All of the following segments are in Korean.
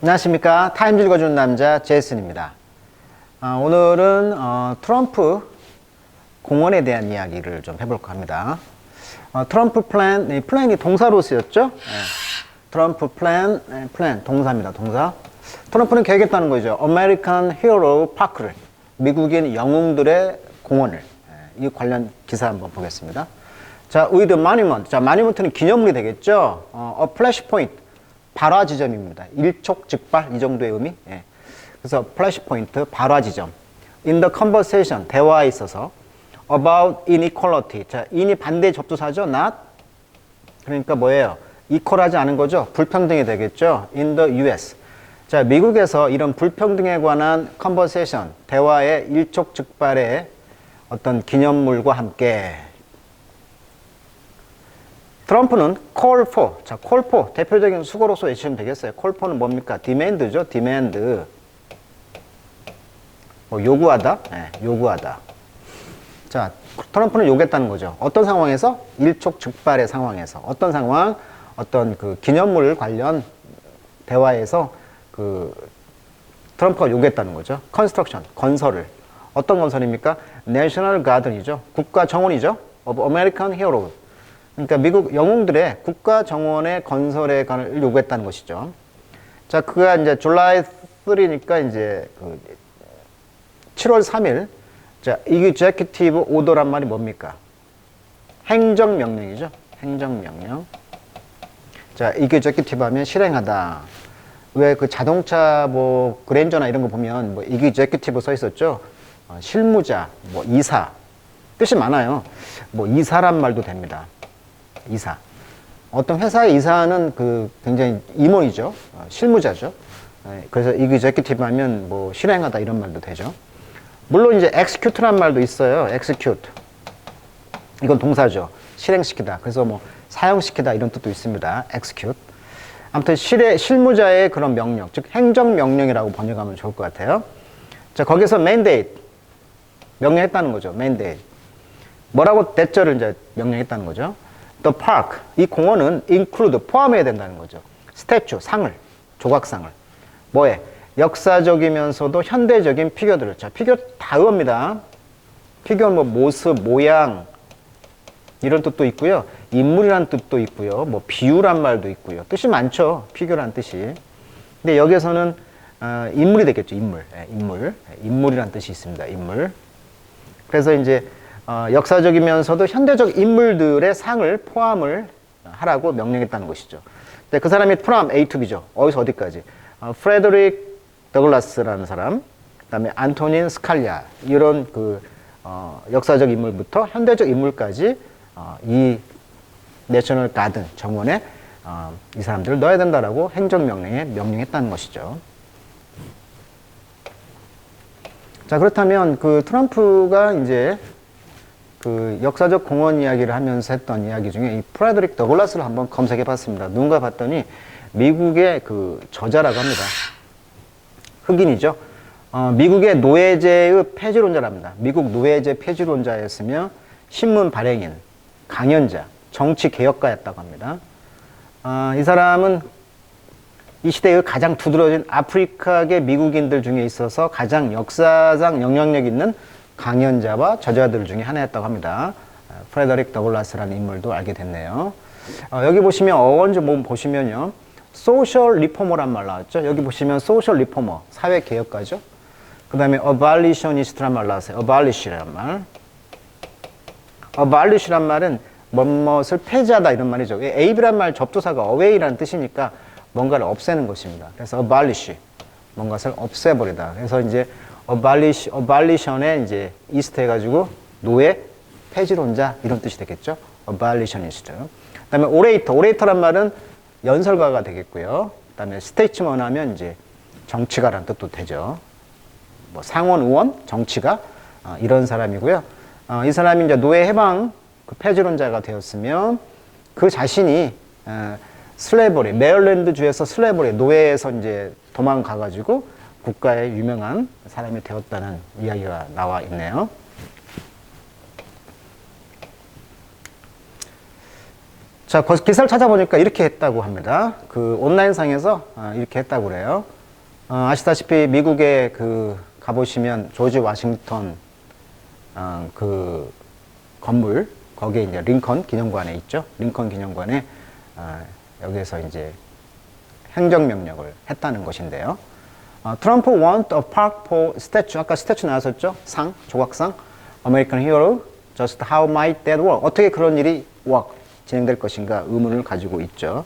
안녕하십니까. 타임즈 읽어주는 남자 제이슨입니다. 아, 오늘은 어, 트럼프 공원에 대한 이야기를 좀 해볼까 합니다. 어, 트럼프 플랜, 이 플랜이 동사로 쓰였죠? 예. 트럼프 플랜, 예, 플랜, 동사입니다. 동사. 트럼프는 계획했다는 거죠. 아메리칸 히어로 파크를, 미국인 영웅들의 공원을. 예, 이 관련 기사 한번 보겠습니다. 자, with monument. 자, monument는 기념물이 되겠죠? 어, a flash point. 발화 지점입니다. 일촉즉발 이 정도의 의미. 예. 그래서 플래시 포인트 발화 지점. In the conversation 대화에 있어서 about inequality. 자, in이 반대 접두사죠. not 그러니까 뭐예요? 이퀄하지 않은 거죠. 불평등이 되겠죠. In the US. 자, 미국에서 이런 불평등에 관한 컨버세이션, 대화의 일촉즉발의 어떤 기념물과 함께 트럼프는 for, 자, for 대표적인 수거로서 외치면 되겠어요. for는 뭡니까? demand죠, demand. 뭐 요구하다, 네, 요구하다. 자, 트럼프는 요구했다는 거죠. 어떤 상황에서? 일촉즉발의 상황에서. 어떤 상황? 어떤 그 기념물 관련 대화에서 그 트럼프가 요구했다는 거죠. 컨스트럭션, 건설을. 어떤 건설입니까? 내셔널 가든이죠. 국가 정원이죠. of American Hero. 그러니까 미국 영웅들의 국가 정원의 건설에 관을 요구했다는 것이죠. 자, 그가 이제 줄라이 3니까 이제 그 7월 3일 자, executive order란 말이 뭡니까? 행정명령이죠. 행정명령. 자, executive 하면 실행하다. 왜 그 자동차 뭐 그랜저나 이런 거 보면 뭐 executive 써 있었죠. 어, 실무자, 뭐 이사 뜻이 많아요. 뭐 이사란 말도 됩니다. 이사. 어떤 회사의 이사는 그 굉장히 임원이죠. 어, 실무자죠. 예, 그래서 executive 하면 뭐 실행하다 이런 말도 되죠. 물론 이제 execute란 말도 있어요. execute. 이건 동사죠. 실행시키다. 그래서 뭐 사용시키다 이런 뜻도 있습니다. execute. 아무튼 실의, 실무자의 그런 명령, 즉 행정 명령이라고 번역하면 좋을 것 같아요. 자, 거기서 mandate. 명령했다는 거죠. mandate. 뭐라고 대절을 이제 명령했다는 거죠. The park. 이 공원은 include. 포함해야 된다는 거죠. 스태츄. 상을. 조각상을. 뭐에? 역사적이면서도 현대적인 피규어들을. 자, 피규어 다 의원입니다. 피규어 뭐 모습, 모양, 이런 뜻도 있고요. 인물이란 뜻도 있고요. 뭐 비유란 말도 있고요. 뜻이 많죠. 피규어란 뜻이. 근데 여기서는 어, 인물이 되겠죠. 인물. 예, 인물. 예, 인물이란 뜻이 있습니다. 인물. 그래서 이제 어, 역사적이면서도 현대적 인물들의 상을 포함을 하라고 명령했다는 것이죠. 근데 그 사람이 프람 A to B죠. 어디서 어디까지? 어, 프레드릭 더글라스라는 사람, 그다음에 안토닌 스칼리아 이런 그 어, 역사적 인물부터 현대적 인물까지 어, 이 내셔널 가든 정원에 어, 이 사람들을 넣어야 된다라고 행정명령에 명령했다는 것이죠. 자 그렇다면 그 트럼프가 이제 그 역사적 공원 이야기를 하면서 했던 이야기 중에 이 프레드릭 더글라스를 한번 검색해 봤습니다. 누군가 봤더니 미국의 그 저자라고 합니다. 흑인이죠. 어, 미국의 노예제의 폐지론자랍니다. 미국 노예제 폐지론자였으며 신문 발행인, 강연자, 정치 개혁가였다고 합니다. 어, 이 사람은 이 시대의 가장 두드러진 아프리카계 미국인들 중에 있어서 가장 역사상 영향력 있는 강연자와 저자들 중에 하나였다고 합니다. 어, 프레더릭 더글라스라는 인물도 알게 됐네요. 어, 여기 보시면 어원즈 몸 보시면요. 소셜 리포머란 말 나왔죠. 여기 보시면 소셜 리포머, 사회 개혁가죠. 그 다음에 abolitionist란 말 나왔어요. abolish란 말. abolish란 말은 뭐뭇을 폐지하다 이런 말이죠. abe란 말 접두사가 away라는 뜻이니까 뭔가를 없애는 것입니다. 그래서 abolish, 뭔가를 없애버리다. 그래서 이제 abolish, abolition에 이제 east 해가지고 노예, 폐지론자 이런 뜻이 되겠죠. abolitionist. 그 다음에 orator, orator란 말은 연설가가 되겠고요. 그 다음에 statesman 하면 이제 정치가라는 뜻도 되죠. 뭐 상원 의원, 정치가 어, 이런 사람이고요. 어, 이 사람이 이제 노예 해방 그 폐지론자가 되었으면 그 자신이 어, 슬레버리 메릴랜드 주에서 슬레버리 노예에서 이제 도망가가지고 국가의 유명한 사람이 되었다는 이야기가 나와 있네요. 자, 기사를 찾아보니까 이렇게 했다고 합니다. 그 온라인상에서 아, 이렇게 했다고 그래요. 어, 아시다시피 미국에 그 가보시면 조지 워싱턴 어, 그 건물 거기에 이제 링컨 기념관에 있죠. 링컨 기념관에 어, 여기에서 이제 행정명령을 했다는 것인데요. 어, 트럼프 want a park for statue. 아까 스태츄 나왔었죠? 상, 조각상. American hero. Just how might that work? 어떻게 그런 일이 work, 진행될 것인가 의문을 가지고 있죠.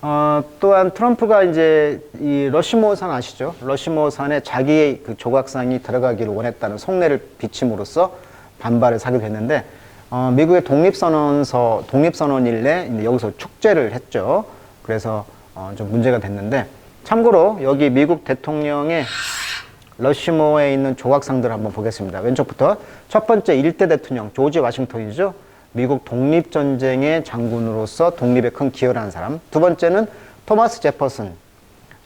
어, 또한 트럼프가 이제 이 러시모 산 아시죠? 러시모 산에 자기의 그 조각상이 들어가기를 원했다는 속내를 비침으로써 반발을 사기도 했는데 어, 미국의 독립선언서 독립선언일에 이제 여기서 축제를 했죠. 그래서 어, 좀 문제가 됐는데 참고로 여기 미국 대통령의 러시모에 있는 조각상들을 한번 보겠습니다. 왼쪽부터 첫 번째 일대 대통령 조지 워싱턴이죠. 미국 독립전쟁의 장군으로서 독립에 큰 기여를 한 사람. 두 번째는 토마스 제퍼슨.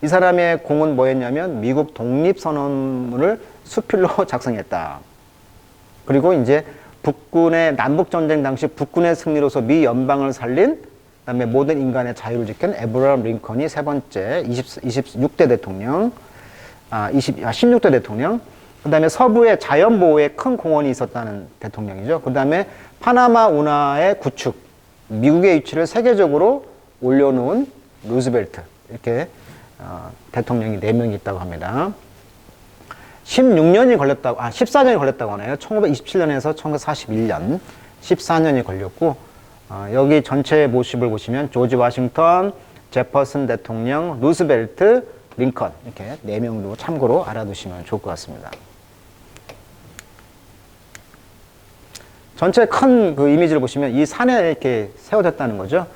이 사람의 공은 뭐였냐면 미국 독립선언문을 수필로 작성했다. 그리고 이제 북군의 남북전쟁 당시 북군의 승리로서 미 연방을 살린 그다음에 모든 인간의 자유를 지킨 에브라함 링컨이 세 번째 20, 26대 대통령 아, 20, 아, 16대 대통령, 그 다음에 서부의 자연 보호에 큰 공헌이 있었다는 대통령이죠. 그 다음에 파나마 운하의 구축, 미국의 위치를 세계적으로 올려놓은 루즈벨트, 이렇게 어, 대통령이 4명이 있다고 합니다. 16년이 걸렸다고, 아, 14년이 걸렸다고 하네요. 1927년에서 1941년, 14년이 걸렸고, 어, 여기 전체 모습을 보시면 조지 워싱턴, 제퍼슨 대통령, 루스벨트, 링컨 이렇게 네 명도 참고로 알아두시면 좋을 것 같습니다. 전체 큰 그 이미지를 보시면 이 산에 이렇게 세워졌다는 거죠.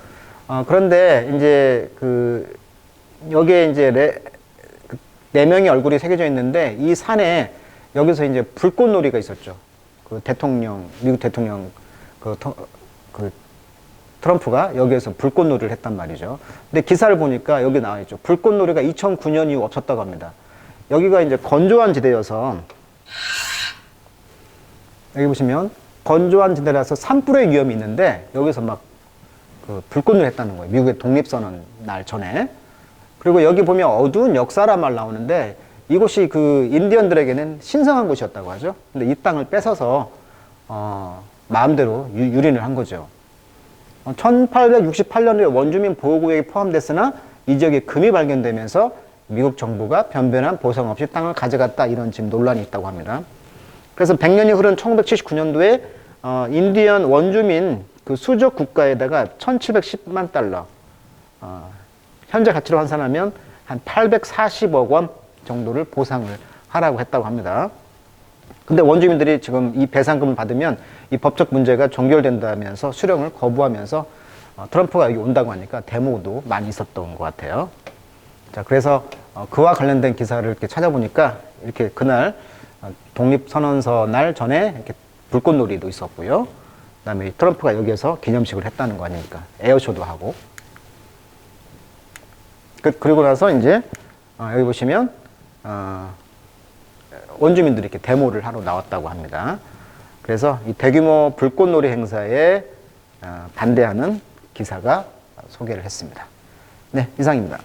어, 그런데 이제 그 여기에 이제 레, 그네 명의 얼굴이 새겨져 있는데 이 산에 여기서 이제 불꽃놀이가 있었죠. 그 대통령 미국 대통령 그, 터, 그 트럼프가 여기에서 불꽃놀이를 했단 말이죠. 근데 기사를 보니까 여기 나와 있죠. 불꽃놀이가 2009년 이후 없었다고 합니다. 여기가 이제 건조한 지대여서 여기 보시면 건조한 지대라서 산불의 위험이 있는데 여기서 막 그 불꽃놀이 했다는 거예요. 미국의 독립선언 날 전에. 그리고 여기 보면 어두운 역사란 말 나오는데 이곳이 그 인디언들에게는 신성한 곳이었다고 하죠. 근데 이 땅을 뺏어서 어, 마음대로 유, 유린을 한 거죠. 1868년에 원주민 보호구역이 포함됐으나 이 지역에 금이 발견되면서 미국 정부가 변변한 보상 없이 땅을 가져갔다 이런 지금 논란이 있다고 합니다. 그래서 100년이 흐른 1979년도에 어, 인디언 원주민 그 수족 국가에다가 1710만 달러 어, 현재 가치로 환산하면 한 840억 원 정도를 보상을 하라고 했다고 합니다. 근데 원주민들이 지금 이 배상금을 받으면 이 법적 문제가 종결된다면서 수령을 거부하면서 어, 트럼프가 여기 온다고 하니까 데모도 많이 있었던 것 같아요. 자, 그래서 어, 그와 관련된 기사를 이렇게 찾아보니까 이렇게 그날 어, 독립선언서 날 전에 이렇게 불꽃놀이도 있었고요. 그다음에 트럼프가 여기에서 기념식을 했다는 거 아닙니까? 에어쇼도 하고. 그, 그리고 나서 이제 어, 여기 보시면 어, 원주민들이 이렇게 데모를 하러 나왔다고 합니다. 그래서 이 대규모 불꽃놀이 행사에 어, 반대하는 기사가 소개를 했습니다. 네, 이상입니다.